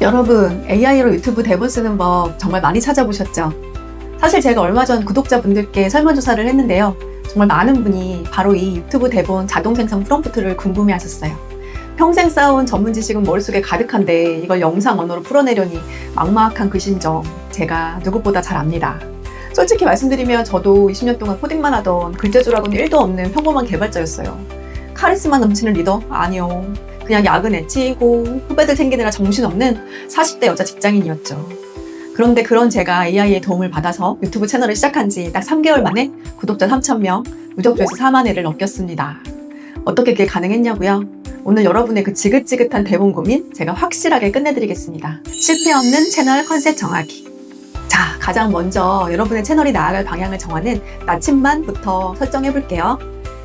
여러분, AI로 유튜브 대본 쓰는 법 정말 많이 찾아보셨죠? 사실 제가 얼마 전 구독자분들께 설문조사를 했는데요. 정말 많은 분이 바로 이 유튜브 대본 자동 생성 프롬프트를 궁금해 하셨어요. 평생 쌓아온 전문 지식은 머릿속에 가득한데 이걸 영상 언어로 풀어내려니 막막한 점 제가 누구보다 잘 압니다. 솔직히 말씀드리면 저도 20년 동안 코딩만 하던 글재주라고는 1도 없는 평범한 개발자였어요. 카리스마 넘치는 리더? 아니요. 그냥 야근에 치이고 후배들 챙기느라 정신없는 40대 여자 직장인이었죠. 그런데 그런 제가 AI의 도움을 받아서 유튜브 채널을 시작한 지 딱 3개월 만에 구독자 3,000명, 누적 조회수 4만 회를 넘겼습니다. 어떻게 그게 가능했냐고요? 오늘 여러분의 그 지긋지긋한 대본 고민 제가 확실하게 끝내드리겠습니다. 실패 없는 채널 컨셉 정하기. 자, 가장 먼저 여러분의 채널이 나아갈 방향을 정하는 나침반부터 설정해 볼게요.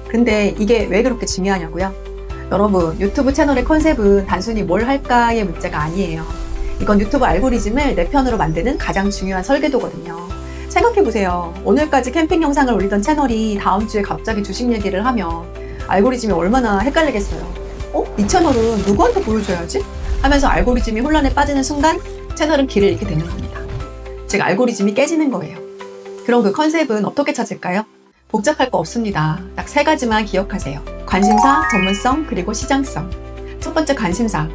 근데 이게 왜 그렇게 중요하냐고요? 여러분, 유튜브 채널의 컨셉은 단순히 뭘 할까의 문제가 아니에요. 이건 유튜브 알고리즘을 내 편으로 만드는 가장 중요한 설계도거든요. 생각해보세요. 오늘까지 캠핑 영상을 올리던 채널이 다음 주에 갑자기 주식 얘기를 하면 알고리즘이 얼마나 헷갈리겠어요. 어? 이 채널은 누구한테 보여줘야지? 하면서 알고리즘이 혼란에 빠지는 순간 채널은 길을 잃게 되는 겁니다. 즉, 알고리즘이 깨지는 거예요. 그럼 그 컨셉은 어떻게 찾을까요? 복잡할 거 없습니다. 딱 세 가지만 기억하세요. 관심사, 전문성, 그리고 시장성. 첫 번째 관심사.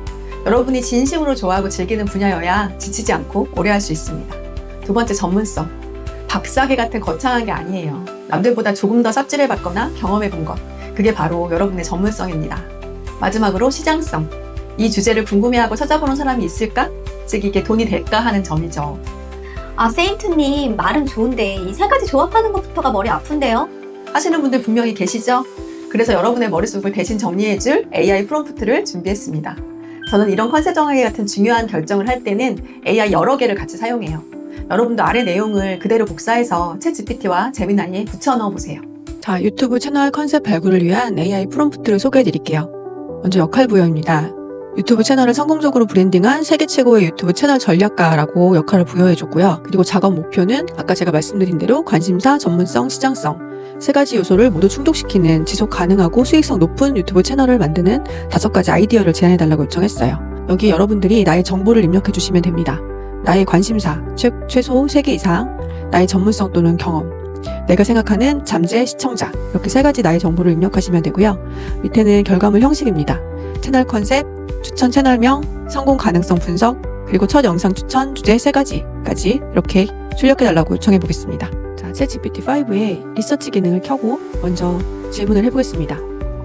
여러분이 진심으로 좋아하고 즐기는 분야여야 지치지 않고 오래 할 수 있습니다. 두 번째 전문성. 박사계 같은 거창한 게 아니에요. 남들보다 조금 더 삽질해 봤거나 경험해 본 것. 그게 바로 여러분의 전문성입니다. 마지막으로 시장성. 이 주제를 궁금해하고 찾아보는 사람이 있을까? 즉 이게 돈이 될까 하는 점이죠. 아, 세인트님, 말은 좋은데 이 세 가지 조합하는 것부터가 머리 아픈데요? 하시는 분들 분명히 계시죠? 그래서 여러분의 머릿속을 대신 정리해줄 AI 프롬프트를 준비했습니다. 저는 이런 컨셉 정하기 같은 중요한 결정을 할 때는 AI 여러 개를 같이 사용해요. 여러분도 아래 내용을 그대로 복사해서 챗 GPT와 제미나이에 붙여 넣어 보세요. 자, 유튜브 채널 컨셉 발굴을 위한 AI 프롬프트를 소개해 드릴게요. 먼저 역할 부여입니다. 유튜브 채널을 성공적으로 브랜딩한 세계 최고의 유튜브 채널 전략가라고 역할을 부여해줬고요. 그리고 작업 목표는 아까 제가 말씀드린 대로 관심사, 전문성, 시장성 세 가지 요소를 모두 충족시키는 지속 가능하고 수익성 높은 유튜브 채널을 만드는 다섯 가지 아이디어를 제안해달라고 요청했어요. 여기 여러분들이 나의 정보를 입력해주시면 됩니다. 나의 관심사, 최, 최소 3개 이상, 나의 전문성 또는 경험, 내가 생각하는 잠재 시청자 이렇게 세 가지 나의 정보를 입력하시면 되고요. 밑에는 결과물 형식입니다. 채널 컨셉, 추천 채널명, 성공 가능성 분석, 그리고 첫 영상 추천 주제 세 가지까지 이렇게 출력해달라고 요청해 보겠습니다. 자, 챗GPT5의 리서치 기능을 켜고 먼저 질문을 해보겠습니다.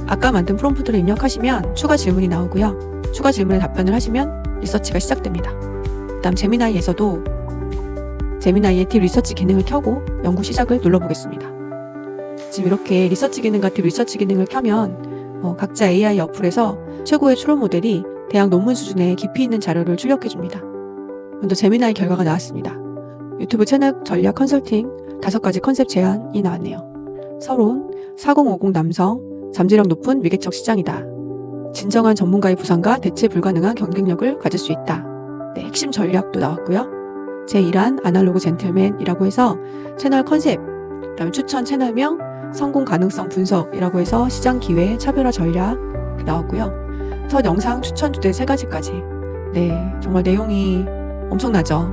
아까 만든 프롬프트를 입력하시면 추가 질문이 나오고요. 추가 질문에 답변을 하시면 리서치가 시작됩니다. 그다음 제미나이에서도 제미나이의 딥 리서치 기능을 켜고 연구 시작을 눌러보겠습니다. 지금 이렇게 리서치 기능과 딥 리서치 기능을 켜면 어, 각자 AI 어플에서 최고의 추론 모델이 대학 논문 수준의 깊이 있는 자료를 출력해줍니다. 먼저 제미나이 결과가 나왔습니다. 유튜브 채널 전략 컨설팅 다섯 가지 컨셉 제안이 나왔네요. 서론, 4050 남성, 잠재력 높은 미개척 시장이다. 진정한 전문가의 부상과 대체 불가능한 경쟁력을 가질 수 있다. 네, 핵심 전략도 나왔고요. 제1한 아날로그 젠틀맨이라고 해서 채널 컨셉, 그다음에 추천 채널명, 성공 가능성 분석이라고 해서 시장 기회, 차별화 전략 나왔고요. 첫 영상 추천 주제 세 가지까지. 네, 정말 내용이 엄청나죠.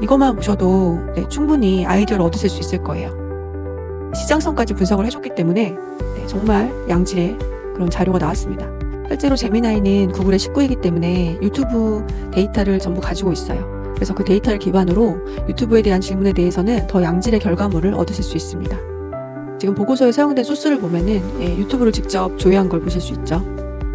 이것만 보셔도 네, 충분히 아이디어를 얻으실 수 있을 거예요. 시장성까지 분석을 해줬기 때문에 네, 정말 양질의 그런 자료가 나왔습니다. 실제로 제미나이는 구글의 식구이기 때문에 유튜브 데이터를 전부 가지고 있어요. 그래서 그 데이터를 기반으로 유튜브에 대한 질문에 대해서는 더 양질의 결과물을 얻으실 수 있습니다. 지금 보고서에 사용된 소스를 보면은 예, 유튜브를 직접 조회한 걸 보실 수 있죠.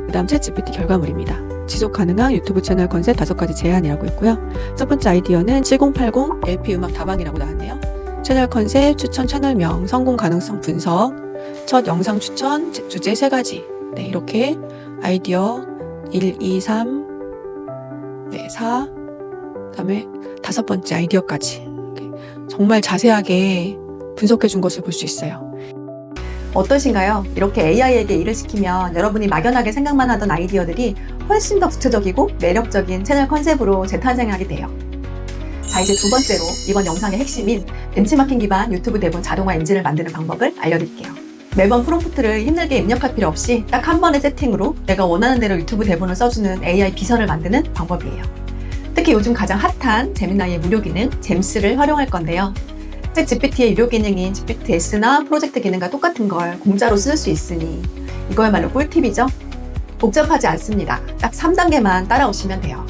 그 다음 챗 GPT 결과물입니다. 지속 가능한 유튜브 채널 컨셉 다섯 가지 제안이라고 했고요. 첫 번째 아이디어는 7080 LP 음악 다방이라고 나왔네요. 채널 컨셉, 추천 채널명, 성공 가능성 분석, 첫 영상 추천, 주제 세 가지. 네, 이렇게 아이디어 1, 2, 3, 네, 4, 그 다음에 다섯 번째 아이디어까지. 정말 자세하게 분석해 준 것을 볼 수 있어요. 어떠신가요? 이렇게 AI에게 일을 시키면 여러분이 막연하게 생각만 하던 아이디어들이 훨씬 더 구체적이고 매력적인 채널 컨셉으로 재탄생하게 돼요. 자, 이제 두 번째로 이번 영상의 핵심인 벤치마킹 기반 유튜브 대본 자동화 엔진을 만드는 방법을 알려드릴게요. 매번 프롬프트를 힘들게 입력할 필요 없이 딱 한 번의 세팅으로 내가 원하는 대로 유튜브 대본을 써주는 AI 비서를 만드는 방법이에요. 특히 요즘 가장 핫한 제미나이의 무료 기능 잼스를 활용할 건데요. 챗 GPT의 유료 기능인 GPT-S나 프로젝트 기능과 똑같은 걸 공짜로 쓸 수 있으니 이거야말로 꿀팁이죠? 복잡하지 않습니다. 딱 3단계만 따라오시면 돼요.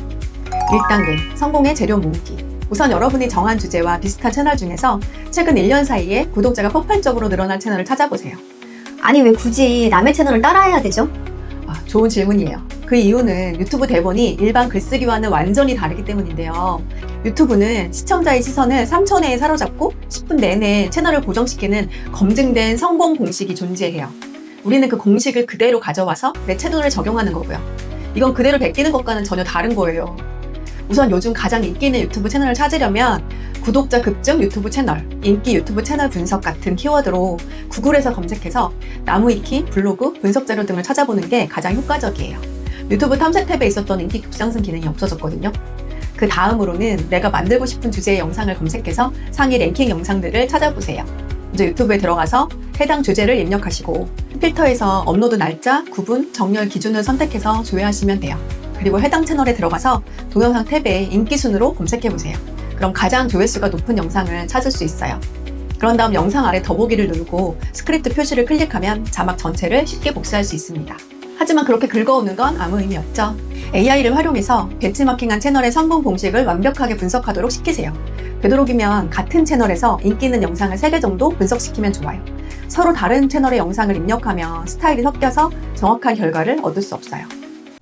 1단계, 성공의 재료 모으기. 우선 여러분이 정한 주제와 비슷한 채널 중에서 최근 1년 사이에 구독자가 폭발적으로 늘어난 채널을 찾아보세요. 아니 왜 굳이 남의 채널을 따라해야 되죠? 아, 좋은 질문이에요. 그 이유는 유튜브 대본이 일반 글쓰기와는 완전히 다르기 때문인데요. 유튜브는 시청자의 시선을 3초 내에 사로잡고 10분 내내 채널을 고정시키는 검증된 성공 공식이 존재해요. 우리는 그 공식을 그대로 가져와서 내 채널에 적용하는 거고요. 이건 그대로 베끼는 것과는 전혀 다른 거예요. 우선 요즘 가장 인기 있는 유튜브 채널을 찾으려면 구독자 급증 유튜브 채널, 인기 유튜브 채널 분석 같은 키워드로 구글에서 검색해서 나무위키, 블로그, 분석 자료 등을 찾아보는 게 가장 효과적이에요. 유튜브 탐색 탭에 있었던 인기 급상승 기능이 없어졌거든요. 그 다음으로는 내가 만들고 싶은 주제의 영상을 검색해서 상위 랭킹 영상들을 찾아보세요. 먼저 유튜브에 들어가서 해당 주제를 입력하시고 필터에서 업로드 날짜, 구분, 정렬 기준을 선택해서 조회하시면 돼요. 그리고 해당 채널에 들어가서 동영상 탭에 인기 순으로 검색해 보세요. 그럼 가장 조회수가 높은 영상을 찾을 수 있어요. 그런 다음 영상 아래 더보기를 누르고 스크립트 표시를 클릭하면 자막 전체를 쉽게 복사할 수 있습니다. 하지만 그렇게 긁어오는 건 아무 의미 없죠. AI를 활용해서 벤치마킹한 채널의 성공 공식을 완벽하게 분석하도록 시키세요. 되도록이면 같은 채널에서 인기 있는 영상을 3개 정도 분석시키면 좋아요. 서로 다른 채널의 영상을 입력하면 스타일이 섞여서 정확한 결과를 얻을 수 없어요.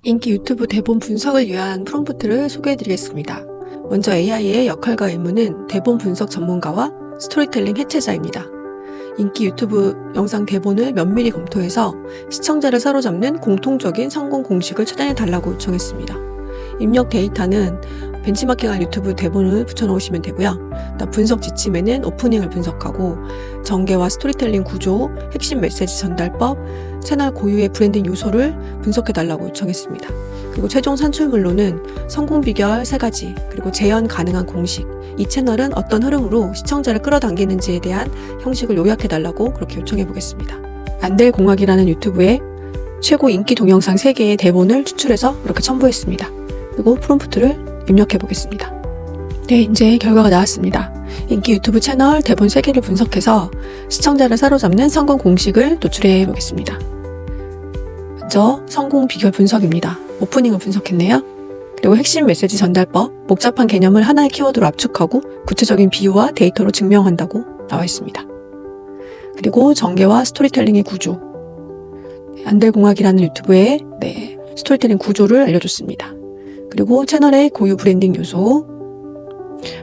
인기 유튜브 대본 분석을 위한 프롬프트를 소개해드리겠습니다. 먼저 AI의 역할과 의무는 대본 분석 전문가와 스토리텔링 해체자입니다. 인기 유튜브 영상 대본을 면밀히 검토해서 시청자를 사로잡는 공통적인 성공 공식을 찾아내 달라고 요청했습니다. 입력 데이터는 벤치마킹할 유튜브 대본을 붙여넣으시면 되고요. 또 분석 지침에는 오프닝을 분석하고 전개와 스토리텔링 구조, 핵심 메시지 전달법, 채널 고유의 브랜딩 요소를 분석해 달라고 요청했습니다. 그리고 최종 산출물로는 성공 비결 3가지, 그리고 재현 가능한 공식, 이 채널은 어떤 흐름으로 시청자를 끌어당기는지에 대한 형식을 요약해 달라고 그렇게 요청해 보겠습니다. 안될 공학이라는 유튜브에 최고 인기 동영상 3개의 대본을 추출해서 이렇게 첨부했습니다. 그리고 프롬프트를 입력해 보겠습니다. 네, 이제 결과가 나왔습니다. 인기 유튜브 채널 대본 3개를 분석해서 시청자를 사로잡는 성공 공식을 도출해 보겠습니다. 먼저 성공 비결 분석입니다. 오프닝을 분석했네요. 그리고 핵심 메시지 전달법, 복잡한 개념을 하나의 키워드로 압축하고 구체적인 비유와 데이터로 증명한다고 나와 있습니다. 그리고 전개와 스토리텔링의 구조. 안될공학이라는 유튜브에 네, 스토리텔링 구조를 알려줬습니다. 그리고 채널의 고유 브랜딩 요소,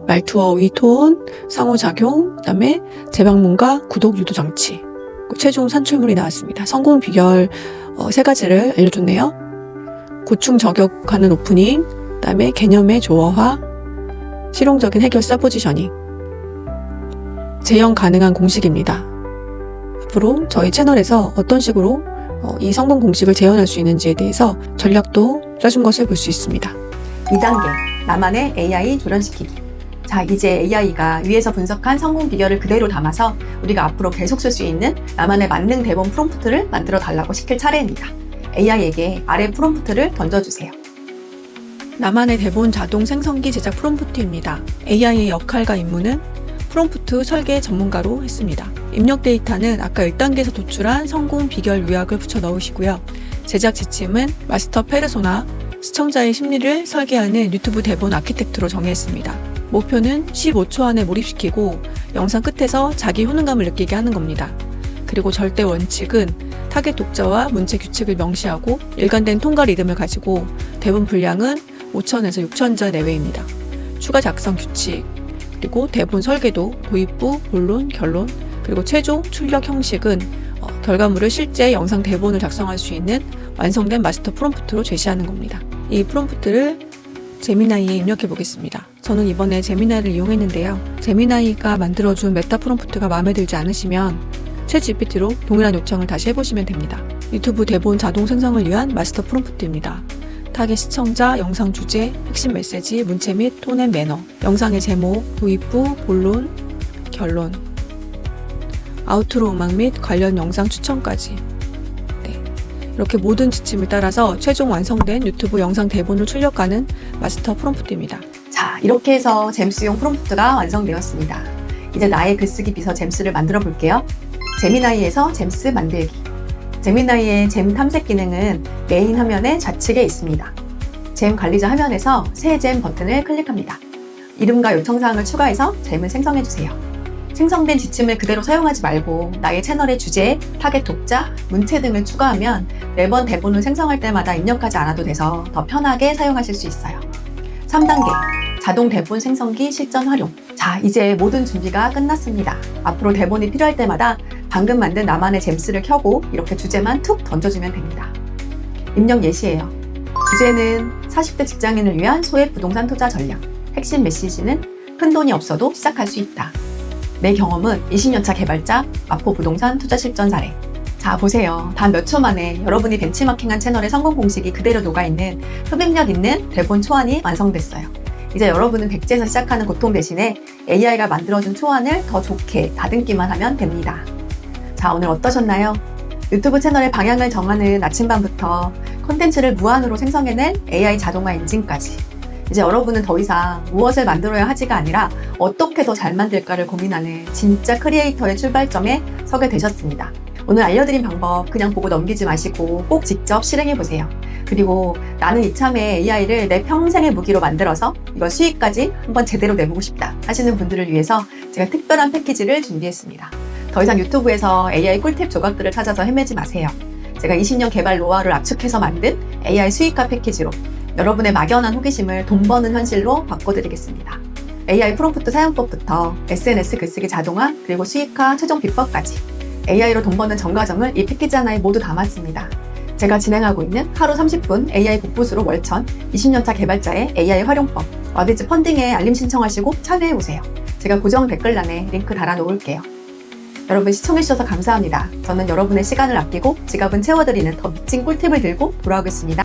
말투와 어휘 톤, 상호작용, 그다음에 재방문과 구독 유도 장치, 그 최종 산출물이 나왔습니다. 성공 비결 어, 세 가지를 알려줬네요. 고충 저격하는 오프닝, 그다음에 개념의 조어화, 실용적인 해결사 포지셔닝, 재현 가능한 공식입니다. 앞으로 저희 채널에서 어떤 식으로 어, 이 성공 공식을 재현할 수 있는지에 대해서 전략도 짜준 것을 볼 수 있습니다. 2단계, 나만의 AI 조련시키기. 자, 이제 AI가 위에서 분석한 성공 비결을 그대로 담아서 우리가 앞으로 계속 쓸 수 있는 나만의 만능 대본 프롬프트를 만들어 달라고 시킬 차례입니다. AI에게 아래 프롬프트를 던져주세요. 나만의 대본 자동 생성기 제작 프롬프트입니다. AI의 역할과 임무는 프롬프트 설계 전문가로 했습니다. 입력 데이터는 아까 1단계에서 도출한 성공 비결 요약을 붙여 넣으시고요. 제작 지침은 마스터 페르소나, 시청자의 심리를 설계하는 유튜브 대본 아키텍트로 정했습니다. 목표는 15초 안에 몰입시키고 영상 끝에서 자기 효능감을 느끼게 하는 겁니다. 그리고 절대 원칙은 타겟 독자와 문체 규칙을 명시하고 일관된 통과 리듬을 가지고 대본 분량은 5천에서 6천자 내외입니다. 추가 작성 규칙, 그리고 대본 설계도 도입부, 본론, 결론, 그리고 최종 출력 형식은 어, 결과물을 실제 영상 대본을 작성할 수 있는 완성된 마스터 프롬프트로 제시하는 겁니다. 이 프롬프트를 제미나이에 입력해 보겠습니다. 저는 이번에 제미나이를 이용했는데요. 제미나이가 만들어준 메타 프롬프트가 마음에 들지 않으시면 챗 GPT로 동일한 요청을 다시 해보시면 됩니다. 유튜브 대본 자동 생성을 위한 마스터 프롬프트입니다. 타겟 시청자, 영상 주제, 핵심 메시지, 문체 및 톤 앤 매너, 영상의 제목, 도입부, 본론, 결론, 아우트로 음악 및 관련 영상 추천까지. 네. 이렇게 모든 지침을 따라서 최종 완성된 유튜브 영상 대본을 출력하는 마스터 프롬프트입니다. 자, 이렇게 해서 잼스용 프롬프트가 완성되었습니다. 이제 나의 글쓰기 비서 잼스를 만들어 볼게요. 제미나이에서 잼스 만들기. 제미나이의 잼 탐색 기능은 메인 화면의 좌측에 있습니다. 잼 관리자 화면에서 새 잼 버튼을 클릭합니다. 이름과 요청사항을 추가해서 잼을 생성해 주세요. 생성된 지침을 그대로 사용하지 말고 나의 채널의 주제, 타겟 독자, 문체 등을 추가하면 매번 대본을 생성할 때마다 입력하지 않아도 돼서 더 편하게 사용하실 수 있어요. 3단계 자동 대본 생성기 실전 활용. 자, 이제 모든 준비가 끝났습니다. 앞으로 대본이 필요할 때마다 방금 만든 나만의 잼스를 켜고 이렇게 주제만 툭 던져주면 됩니다. 입력 예시예요. 주제는 40대 직장인을 위한 소액 부동산 투자 전략. 핵심 메시지는 큰 돈이 없어도 시작할 수 있다. 내 경험은 20년차 개발자 마포 부동산 투자 실전 사례. 자, 보세요. 단 몇 초 만에 여러분이 벤치마킹한 채널의 성공 공식이 그대로 녹아있는 흡입력 있는 대본 초안이 완성됐어요. 이제 여러분은 백지에서 시작하는 고통 대신에 AI가 만들어준 초안을 더 좋게 다듬기만 하면 됩니다. 자, 오늘 어떠셨나요? 유튜브 채널의 방향을 정하는 나침반부터 콘텐츠를 무한으로 생성해낼 AI 자동화 엔진까지. 이제 여러분은 더 이상 무엇을 만들어야 하지가 아니라 어떻게 더 잘 만들까를 고민하는 진짜 크리에이터의 출발점에 서게 되셨습니다. 오늘 알려드린 방법 그냥 보고 넘기지 마시고 꼭 직접 실행해 보세요. 그리고 나는 이참에 AI를 내 평생의 무기로 만들어서 이거 수익까지 한번 제대로 내보고 싶다 하시는 분들을 위해서 제가 특별한 패키지를 준비했습니다. 더 이상 유튜브에서 AI 꿀팁 조각들을 찾아서 헤매지 마세요. 제가 20년 개발 노하우를 압축해서 만든 AI 수익화 패키지로 여러분의 막연한 호기심을 돈 버는 현실로 바꿔드리겠습니다. AI 프롬프트 사용법부터 SNS 글쓰기 자동화 그리고 수익화 최종 비법까지 AI로 돈 버는 전 과정을 이 패키지 하나에 모두 담았습니다. 제가 진행하고 있는 하루 30분 AI 복부수로 월천 20년차 개발자의 AI 활용법 와비즈 펀딩에 알림 신청하시고 참여해보세요. 제가 고정 댓글란에 링크 달아놓을게요. 여러분 시청해주셔서 감사합니다. 저는 여러분의 시간을 아끼고 지갑은 채워드리는 더 미친 꿀팁을 들고 돌아오겠습니다.